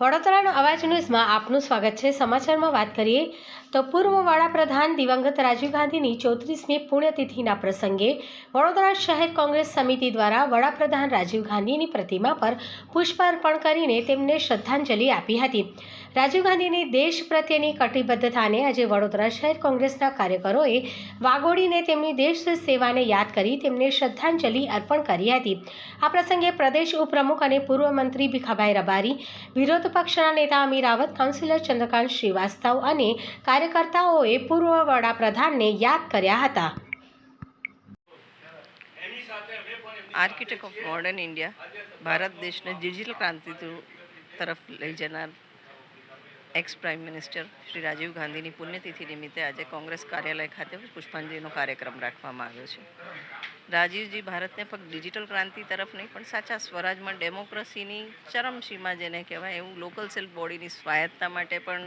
વડોદરાનો અવાજ ન્યૂઝમાં આપનું સ્વાગત છે. સમાચારમાં વાત કરીએ તો પૂર્વ વડાપ્રધાન દિવંગત રાજીવ ગાંધીની ચોત્રીસમી પુણ્યતિથિના પ્રસંગે વડોદરા શહેર કોંગ્રેસ સમિતિ દ્વારા વડાપ્રધાન રાજીવ ગાંધીની પ્રતિમા પર પુષ્પ અર્પણ કરીને તેમને શ્રદ્ધાંજલિ આપી હતી. રાજીવ ગાંધીની દેશ પ્રત્યેની કટિબદ્ધતાને આજે વડોદરા શહેર કોંગ્રેસના કાર્યકરોએ વાગોડીને તેમની દેશ સેવાને યાદ કરી તેમને શ્રદ્ધાંજલિ અર્પણ કરી હતી. આ પ્રસંગે પ્રદેશ ઉપપ્રમુખ અને પૂર્વ મંત્રી ભીખાભાઈ રબારી, વિરોધ પક્ષના નેતા અમીર રાવત કાઉન્સિલર ચંદ્રકાંત શ્રીવાસ્તવ અને કાર્યકર્તાઓએ પૂર્વ વડાપ્રધાનને યાદ કર્યા હતા. Architect of modern India Bharat દેશને ડિજિટલ ક્રાંતિ તરફ લઈ જનાર ex prime minister Shri Rajiv ગાંધીની પુણ્યતિથિ નિમિત્તે આજે કોંગ્રેસ કાર્યાલય ખાતે પુષ્પાંજલિનો કાર્યક્રમ રાખવામાં આવ્યો છે. રાજીવજી ભારતને ફક્ત ડિજિટલ ક્રાંતિ તરફ નહીં, પણ સાચા સ્વરાજમાં ડેમોક્રેસીની ચરમસીમા જેને કહેવાય એવું લોકલ સેલ્ફ બોડીની સ્વાયત્તા માટે પણ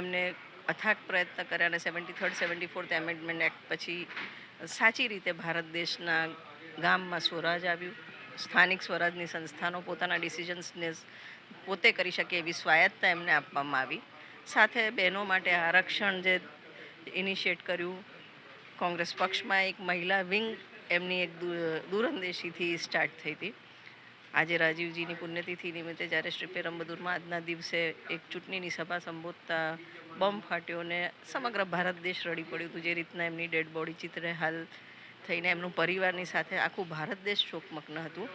એમને અથાગ પ્રયત્ન કર્યા અને seventy third, seventy fourth amendment act પછી સાચી રીતે ભારત દેશના ગામમાં સ્વરાજ આવ્યું. સ્થાનિક સ્વરાજની સંસ્થાનો પોતાના ડિસિઝન્સને પોતે કરી શકે એવી સ્વાયત્તા એમને આપવામાં આવી. સાથે બહેનો માટે આરક્ષણ જે ઇનિશિએટ કર્યું, કોંગ્રેસ પક્ષમાં એક મહિલા વિંગ એમની એક દૂરંદેશીથી સ્ટાર્ટ થઈ હતી. આજે રાજીવજીની પુણ્યતિથિ નિમિત્તે જ્યારે શ્રી પેરમ્બદુરમાં આજના દિવસે એક ચૂંટણીની સભા સંબોધતા બોમ્બ ફાટ્યો ને સમગ્ર ભારત દેશ રડી પડ્યું હતું. જે રીતના એમની ડેડ બોડી ચિત્રે હાલ થઈને એમનું પરિવારની સાથે આખું ભારત દેશ શોકમગ્ન હતું.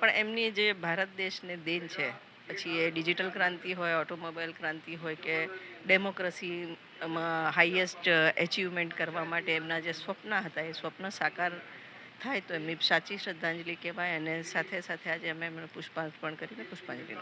પણ એમની જે ભારત દેશને દેન છે, પછી એ ડિજિટલ ક્રાંતિ હોય, ઓટોમોબાઈલ ક્રાંતિ હોય કે ડેમોક્રેસીમાં હાઈએસ્ટ એચિવમેન્ટ કરવા માટે એમના જે સ્વપ્ન હતા, એ સ્વપ્ન સાકાર થાય તો એમની સાચી શ્રદ્ધાંજલિ કહેવાય અને સાથે સાથે આજે અમે એમને પુષ્પાર્પણ કરીને પુષ્પાંજલિ